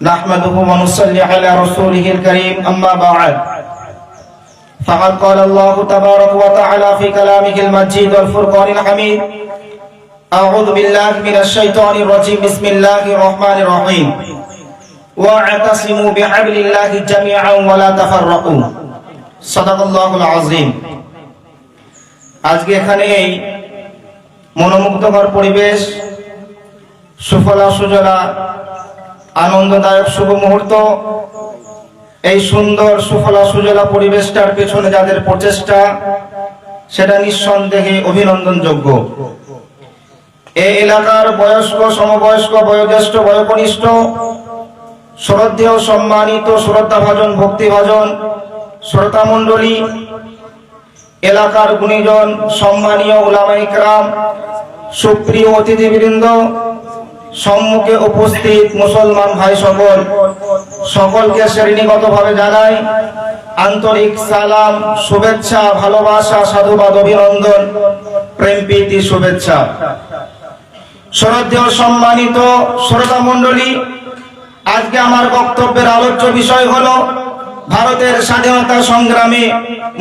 نحمده ونصلي على رسوله الكريم أما بعد فقد قال الله تبارك وتعالى في كلامه المجيد والفرقان الحميد أعوذ بالله من الشيطان الرجيم بسم الله الرحمن الرحيم واعتصموا بحبل الله جميعا ولا تفرقوا صدق الله العظيم আজকে এখানে এই মনোমুগ্ধকর পরিবেশ সুফলা সুজলা আনন্দদায়ক শুভ মুহূর্ত। এই সুন্দর সুফলা সুজলা পরিবেশটার পেছনে যাদের প্রচেষ্টা, সেটা নিঃসন্দেহে অভিনন্দনযোগ্য। এই এলাকার বয়স্ক, সমবয়স্ক, বয়োজ্যেষ্ঠ, বয়োকনিষ্ঠ, শ্রদ্ধেয়, সম্মানিত শ্রদ্ধা ভজন ভক্তি ভজন শ্রোতা মণ্ডলী এলাকার গুণীজন, সম্মানীয় ওলামাই ক্রাম, সুপ্রিয় অতিথিবৃন্দ সম্মুখে উপস্থিত মুসলমান ভাই সকল, সকলকে শ্রেণীগতভাবে জানাই আন্তরিক সালাম, শুভেচ্ছা, ভালোবাসা, সাধুবাদ, অভিনন্দন, প্রেম, প্রীতি, শুভেচ্ছা। শ্রদ্ধেয় সম্মানিত শ্রোতা মণ্ডলী, আজকে আমার বক্তব্যের আলোচ্য বিষয় হলো ভারতের স্বাধীনতা সংগ্রামে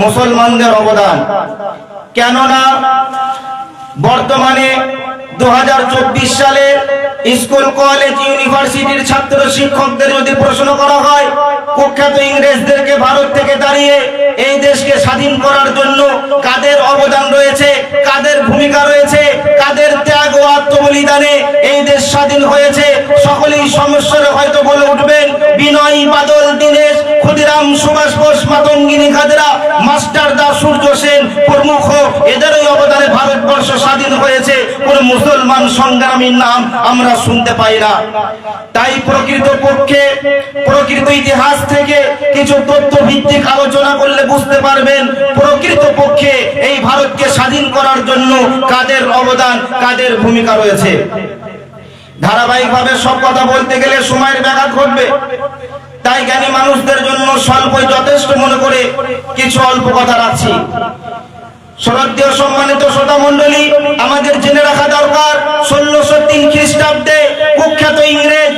মুসলমানদের অবদান। কেননা বর্তমানে দু হাজার চব্বিশ সালে স্কুল, কলেজ, ইউনিভার্সিটির ছাত্র শিক্ষকদের যদি প্রশ্ন করা হয়, কুখ্যাত ইংরেজদেরকে ভারত থেকে দাঁড়িয়ে এই দেশকে স্বাধীন করার জন্য কাদের অবদান রয়েছে, কাদের ভূমিকা রয়েছে, কাদের ত্যাগ ও আত্মবলিদানে এই দেশ স্বাধীন হয়েছে, সকলেই সমস্যার হয়তো বলে উঠবেন, বিনয় বাদল, দীনেশ, ক্ষুদিরাম, সুভাষ বোস, মাতঙ্গিনী খাদরা মাস্টার দা সূর্য সেন, প্রমুখ ভারতবর্ষ স্বাধীন হয়েছে, কোন মুসলমান সংগ্রামীর নাম আমরা শুনতে পাই না। তাই প্রকৃত পক্ষে, প্রকৃত ইতিহাস থেকে কিছু তথ্য ভিত্তিক আলোচনা করলে বুঝতে পারবেন, প্রকৃত পক্ষে এই ভারতকে স্বাধীন করার জন্য কাদের অবদান, কাদের ভূমিকা রয়েছে। ধারাবাহিকভাবে সব কথা বলতে গেলে সময়ের ব্যাঘাত ঘটবে। তাই জ্ঞানী মানুষদের জন্য স্বল্পই যথেষ্ট মনে করে কিছু অল্প কথা রাখছি। শ্রদ্ধেয় সম্মানিত শ্রোতা মন্ডলী আমাদের জেনে রাখা দরকার, ষোলোশো তিন খ্রিস্টাব্দে কুখ্যাত ইংরেজ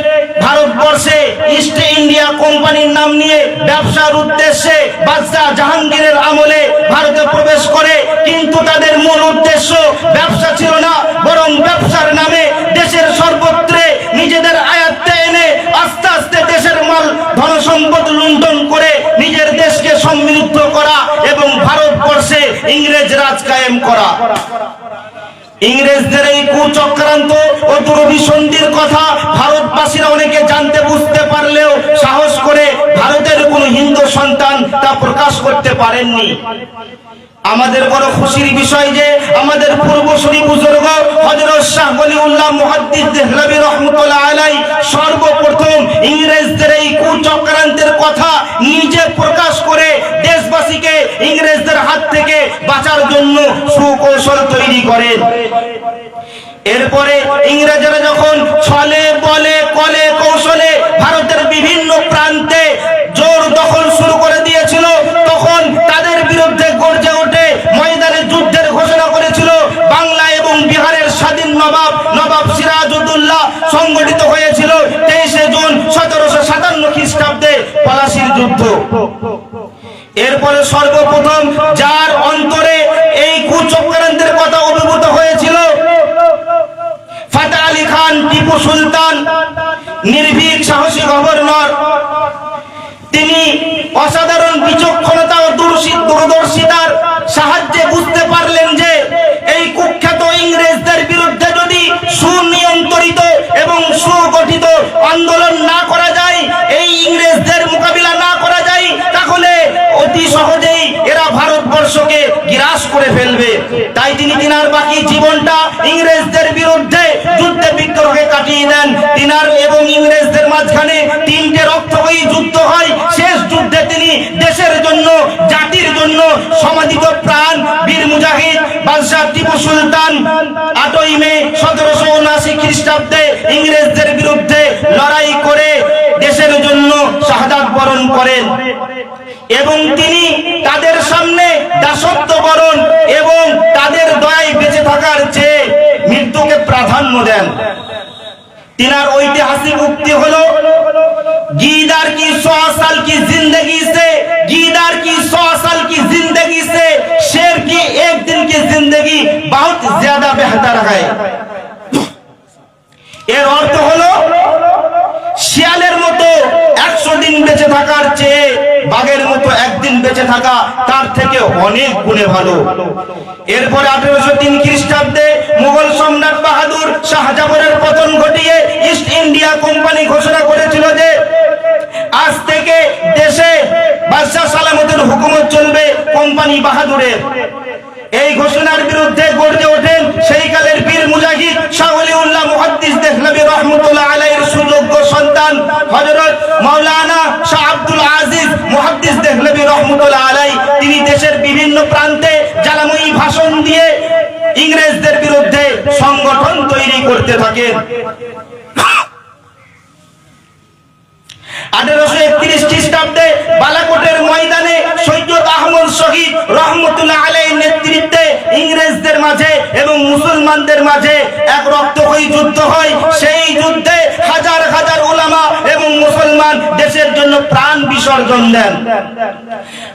ভারতবর্ষে ইস্ট ইন্ডিয়া কোম্পানির নাম নিয়ে ব্যবসার উদ্দেশ্যে বাদশাহ জাহাঙ্গীরের আমলে ভারতে প্রবেশ করে। কিন্তু তাদের মূল উদ্দেশ্য ব্যবসা ছিল না, বরং ব্যবসার নামে দেশের সর্বত্রে নিজেদের আয়াত্তে এনে আস্তে আস্তে দেশের মাল ধন সম্পদ লুণ্ঠন করে নিজের দেশকে সমৃদ্ধ করা এবং ইংরেজ রাজ কায়েম করা। ইংরেজদের এই কুচক্রান্ত ও দুরভিসন্ধির কথা ভারতবাসীরা অনেকে জানতে বুঝতে পারলেও সাহস করে ভারতের কোন হিন্দু সন্তান তা প্রকাশ করতে পারেননি। আমাদের বড় খুশির বিষয় যে আমাদের পূর্বসূরি বুজুর্গ হযরত শাহ ওলিউল্লাহ মুহাদ্দিস দেহলভী রহমাতুল্লাহ আলাই সর্বপ্রথম ইংরেজদের এই কুচক্রান্তের কথা নিজে প্রকাশ করে দেশবাসীকে ইংরেজদের হাত থেকে বাঁচার জন্য সুকৌশল তৈরি করেন এরপরে ইংরেজরা যখন ছলে বলে কলে কৌশলে ভারতের বিভিন্ন প্রান্তে জোর দখল শুরু করে দিয়েছিল তখন তাদের বিরুদ্ধে গর্জে ওঠে ময়দানে যুদ্ধের ঘোষণা করেছিল বাংলা এবং বিহারের স্বাধীন নবাব নবাব সিরাজউদ্দৌলা সংগঠিত হয়েছিল তেইশে জুন সতেরোশো সাতান্ন খ্রিস্টাব্দে পলাশির যুদ্ধ। এরপরে সর্বপ্রথম যার অন্তরে এই কুচক্রান্তের কথা অভিভূত হয়েছিল ফাতা আলী খান টিপু সুলতান, নির্ভীক সাহসী গভর্নর। তিনি অসাধারণ বিচক্ষণতা ও দূরশী- দূরদর্শিতার সাহায্যে বুঝতে পারলেন যে এই কুখ্যাত ইংরেজদের বিরুদ্ধে যদি সুনিয়ন্ত্রিত এবং সুগঠিত আন্দোলন না করা যায় এই ইংরেজদের মোকাবিলা না করা যায় তাহলে অতি সহজেই এরা ভারতবর্ষকে গ্রাস করে ফেলবে। তাই তিনি তিনার বাকি জীবনটা ইংরেজদের বিরুদ্ধে যুদ্ধে বিগ্রহে কাটিয়ে দেন। তিনার এবং ইংরেজদের মাঝখানে তিনটে রক্তময়ী যুদ্ধ হয়। শেষ যুদ্ধে তিনি দেশের জন্য, জাতির জন্য সমাধিত প্রাণ বীর মুজাহিদ বাদশাহ টিপু সুলতান আটই মে সতেরোশো উনআশি খ্রিস্টাব্দে ইংরেজদের বিরুদ্ধে লড়াই করে দেশের জন্য শাহাদাত বরণ করেন। এবং তিনি তাদের সামনে দাসত্ব করণ এবং তাদের দয়ায় বেঁচে থাকার চেয়ে মৃত্যুকে প্রাধান্য দেন। তিনার ঐতিহাসিক উক্তি হল, গিদার কি সাল কি জিন্দগি সে, গিদার কি সাল কি জিন্দগি সে, শের কি এক দিন কি জিন্দগি, বহুত জ্যাদা বেহতর হয় এর অর্থ হলো বেঁচে থাকা, তার থেকে অনেক গুণে ভালো। এরপরে আঠেরোশো তিন খ্রিস্টাব্দে মুঘল সম্রাট বাহাদুর শাহজাহানের পতন ঘটিয়ে ইস্ট ইন্ডিয়া কোম্পানি ঘোষণা করেছিল যে, আজ থেকে দেশে বাদশাহ সালামতের হুকুমত চলবে কোম্পানি বাহাদুরের। এই ঘোষণার বিরুদ্ধে গর্জে ওঠেন সেই কালের বীর মুজাহিদ শাহলিউল্লাহ মুহাদ্দিস দেহলভী রহমতুল্লাহ আলাইহির সুযোগ্য সন্তান হজরত মাওলানা শাহ আব্দুল আজিজ মুহাদ্দিস দেহলভী রহমতুল্লাহ আলাই, তিনি দেশের বিভিন্ন প্রান্তে জ্বালাময়ী ভাষণ দিয়ে ইংরেজদের বিরুদ্ধে সংগঠন তৈরি করতে থাকেন। আঠারোশো একত্রিশ খ্রিস্টাব্দে বালাকোটের মাঝে এবং মুসলমানদের মাঝে এক রক্তক্ষয়ী যুদ্ধ হয়। সেই যুদ্ধে হাজার হাজার ওলামা এবং মুসলমান দেশের জন্য প্রাণ বিসর্জন দেন।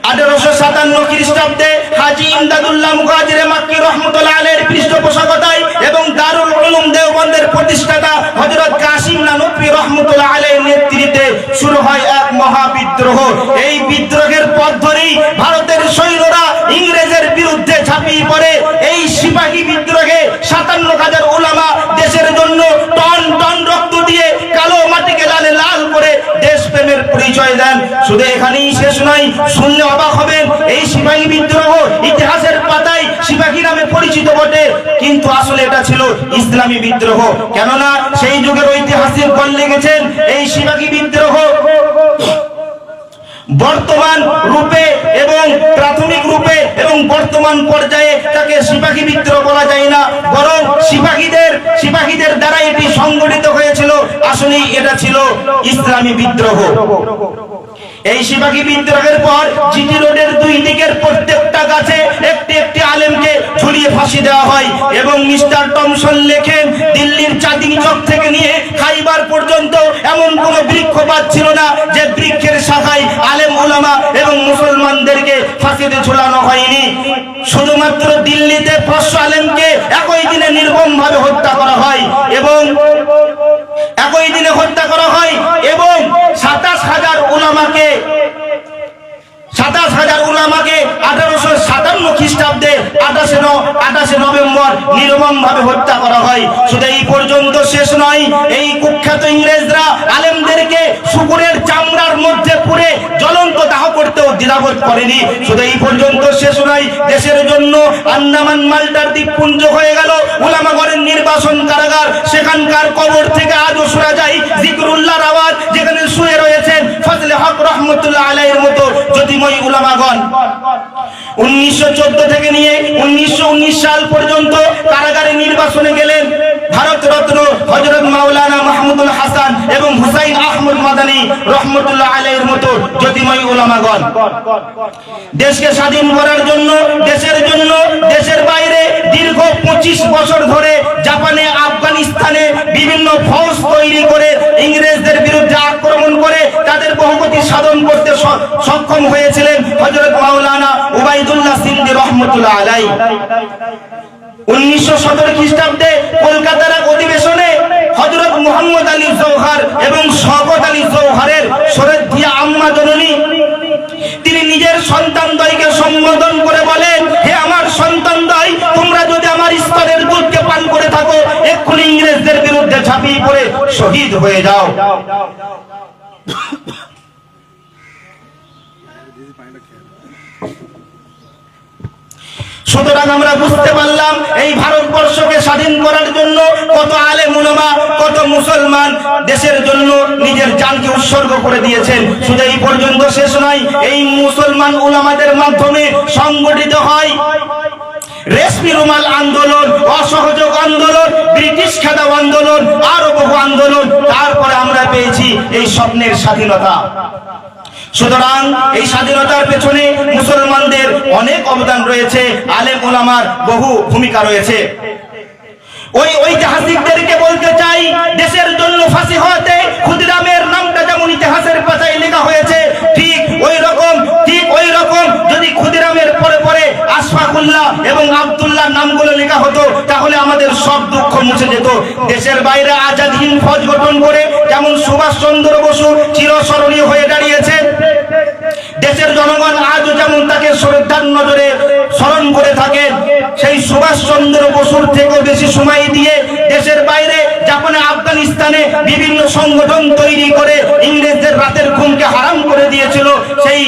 আঠারোশো সাতান্ন খ্রিস্টাব্দে হাজি ইমদাদুল্লাহ মুখাজিরে মাক্কি রহমতুল্লাহ আলের পৃষ্ঠপোষকতায় এবং দারুল উলুম দেওবন্দের প্রতিষ্ঠাতা হযরত কাসিম নানবী রহমতুল্লাহ আলের নেতৃত্বে শুরু হয় এক মহাবিদ্রোহ এই বিদ্রোহের পথ ধরেই ভারতের সৈন্যরা ইংরেজের বিরুদ্ধে ঝাঁপিয়ে পড়ে। এই সিপাহী বিদ্রোহে সাতান্ন হাজার ওলামা দেশের জন্য টন টন রক্ত দিয়ে কালো মাটিকে লালে লাল করে দেশপ্রেমের পরিচয় দেন। শুধু এখানেই শেষ নয়, শুনলে অবাক হবেন, এই সিপাহী বিদ্রোহ ইতিহাসের পাতায় সিপাহী নামে পরিচিত বটে। কিন্তু আসলে এটা ছিল ইসলামী বিদ্রোহ। কেননা সেই যুগের ঐতিহাসিক গণ লিখেছেন এই সিপাহী বিদ্রোহ। বর্তমান রূপে এবং প্রাথমিক রূপে এবং বর্তমান পর্যায়ে তাকে সিপাহী বিদ্রোহ বলা যায় না বরং সিপাহীদের সিপাহীদের দ্বারা এটি সংগঠিত হয়েছিল আসলে এটা ছিল ইসলামী বিদ্রোহ। এই সিপাহী বিদ্রোহের পর জিটি রোডের দুই দিকের প্রত্যেকটা গাছে একটি একটি আলেমকে ঝুলিয়ে ফাঁসি দেওয়া হয় এবং মিস্টার টমসন লেখেন, দিল্লির চাঁদিনী চক থেকে নিয়ে খাইবার পর্যন্ত এমন কোনো বৃক্ষপাত ছিল না যে বৃক্ষের শাখায় আলেম ওলামা মুসলমানদেরকে ফাঁসিতে ঝুলানো হয়নি। শুধুমাত্র দিল্লিতে পাঁচশো আলেমকে একই দিনে নির্মম ভাবে হত্যা করা হয় এবং একই দিনে হত্যা করা হয় এবং সাতাশ হাজার উলামাকে, সাতাশ হাজার উলামাকে আঠারোশো নির্মম ভাবে হত্যা করা হয়। শুধু এই পর্যন্ত শেষ নয়, এই কুখ্যাত ইংরেজরা আলেমদেরকে শুকুরের চামড়ার মধ্যে পুরে জ্বলন্ত দাহ করতেও দ্বিধাবোধ করেনি। শুধু এই পর্যন্ত শেষ নয়, দেশের জন্য আন্দামান মাল্টার দ্বীপপুঞ্জ হয়ে গেল। উলামাগড়ের নির্বাসন কারাগার, সেখানকার কবর থেকে আজও শোনা যায় জিকরুল্লাহর আওয়াজ, যেখানে শুয়ে রয়েছেন ফজলে হক রহমতুল্লাহ আলাইয়ের মতো উলামাগণ। উনিশশো থেকে নিয়ে উনিশশো সাল পর্যন্ত কারাগারে নির্বাসনে গেলেন ভারত রত্ন হজরত মাওলানা মাহমুদুল হাসান এবং হুসাইন আহমদ মাদানী রহমতুল্লাহ আলাইয়ের মতো জ্যোতিময়ী উলামাগণ। দেশকে স্বাধীন করার জন্য, দেশের জন্য, দেশের বাইরে দীর্ঘ পঁচিশ বছর ধরে জাপানে, আফগানিস্তানে বিভিন্ন ফৌজ তৈরি করে ইংরেজদের বিরুদ্ধে তাদের সাধন করতে সক্ষম হয়েছিলেন হজরত মাওলানা উবাইদুল্লাহ সিন্দি রহমতুল্লাহ আলাই উনিশশো সতেরো খ্রিস্টাব্দে কলকাতার অধিবেশনে হজরত মোহাম্মদ আলী জৌহার এবং শওকত আলী জৌহারের শরদিয়া আম্মা জননী, তিনি নিজের সন্তান দয়কে সম্বোধন করে বলেন, হে আমার সন্তান দয় তোমরা যদি আমার স্তরের দুধকে পান করে থাকো, এক্ষুনি ইংরেজদের বিরুদ্ধে ঝাঁপিয়ে পড়ে শহীদ হয়ে যাও। সুতরাং আমরা বুঝতে পারলাম এই ভারতবর্ষকে স্বাধীন করার জন্য কত আলে মুলমা কত মুসলমান দেশের জন্য নিজের জানকে উৎসর্গ করে দিয়েছেন। শুধু এই পর্যন্ত শেষ নয়, এই মুসলমান উলামাদের মাধ্যমে সংগঠিত হয় রেশমি রুমাল আন্দোলন, অসহযোগ আন্দোলন, ব্রিটিশ খেদাও আন্দোলন আরও বহু আন্দোলন। তারপরে আমরা পেয়েছি এই স্বপ্নের স্বাধীনতা। সুতরাং এই স্বাধীনতার পেছনে মুসলমানদের অনেক অবদান রয়েছে, আলেম ওলামার বহু ভূমিকা রয়েছে। ওই ঐতিহাসিকদেরকে বলতে চাই, দেশের জন্য ফাঁসি হওয়াতে ক্ষুদিরামের নামটা যেমন ইতিহাসের পাতায় লেখা হয়েছে, ঠিক ওই রকম, ঠিক ওই রকম, যদি ক্ষুদিরামের আশফাকুল্লাহ এবং আবদুল্লাহ নামগুলো লেখা হতো, তাহলে আমাদের সব দুঃখ মুছে যেত। দেশের বাইরে আজাদ হিন্দ ফৌজ গঠন করে যেমন সুভাষচন্দ্র বসু চিরস্মরণীয় হয়ে দাঁড়িয়েছে, দেশের জনগণ আজও যেমন তাকে শ্রদ্ধার নজরে স্মরণ করে থাকেন সেই সুভাষচন্দ্র বসুর থেকেও বেশি সময় দিয়ে দেশের বাইরে জাপানে, আফগানিস্তানে বিভিন্ন সংগঠন তৈরি করে ইংরেজদের রাতের ঘুমকে হারাম করে দিয়েছিল, সেই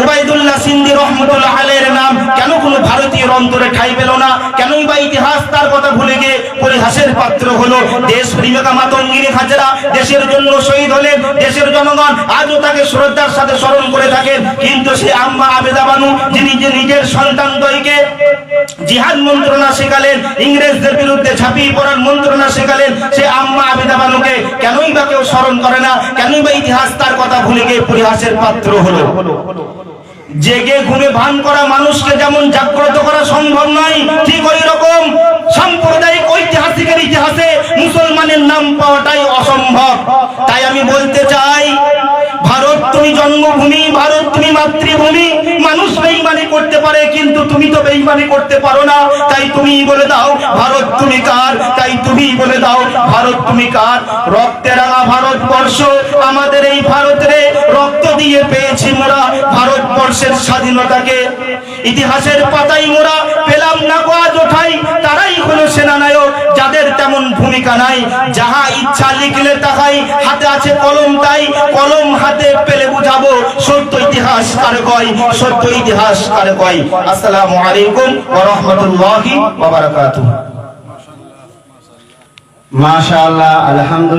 ওবায়দুল্লাহ সিন্দি রহমতুল্লাহ আলের নাম, কেন কোনো ভারতীয় অন্তরে ঠাই পেল না? কেনই বা ইতিহাস তার কথা ভুলে গিয়ে পরিহাসের পাত্র হলো? দেশ প্রেমিকা মাতঙ্গিনী হাজরা দেশের জন্য শহীদ হলেন, দেশের জনগণ আজও তাকে শ্রদ্ধার সাথে স্মরণ করে থাকেন। কিন্তু সে আম্মা আবেদা বানু, যিনি যে নিজের সন্তান দ্বয়কে জিহাদ মন্ত্রণা শেখালেন, ইংরেজদের বিরুদ্ধে ঝাঁপিয়ে পড়ার মন্ত্রণা শেখালেন, সে আম্মা আবেদা বানুকে কেনই বা কেউ স্মরণ করে না? কেনই বা ইতিহাস তার কথা ভুলে গিয়ে পরিহাসের পাত্র হলো? জেগে ঘুমে ভান করা মানুষকে যেমন জাগ্রত করা সম্ভব নয়, ঠিক ওই রকম সাম্প্রদায়িক ঐতিহাসিকের ইতিহাসে মুসলমানের নাম পাওয়াটাই অসম্ভব। তাই আমি বলতে চাই কিন্তু তুমি তো বেইমানি করতে পারো না। তাই তুমি বলে দাও, ভারত তুমি কার? তাই তুমি বলে দাও, ভারত তুমি কার? রক্তে রাঙা ভারতবর্ষ, আমাদের এই ভারতে রক্ত দিয়ে পেয়েছি মোরা ভারতবর্ষের স্বাধীনতাকে। ইতিহাসের পাতাই মোরা পেলাম না গো আজ ওঠাই, তারাই হলো সেনানায়ক। তেমন ভূমিকা নাই। যাহা ইচ্ছা লিখলে তাহাই। হাতে আছে কলম, তাই কলম হাতে পেলে বুঝাবো, সত্য ইতিহাস কার কয়? সত্য ইতিহাস কার কয়? আসসালামু আলাইকুম ওয়া রাহমাতুল্লাহি ওয়া বারাকাতুহু। মাশাআল্লাহ, আলহামদুলিল্লাহ।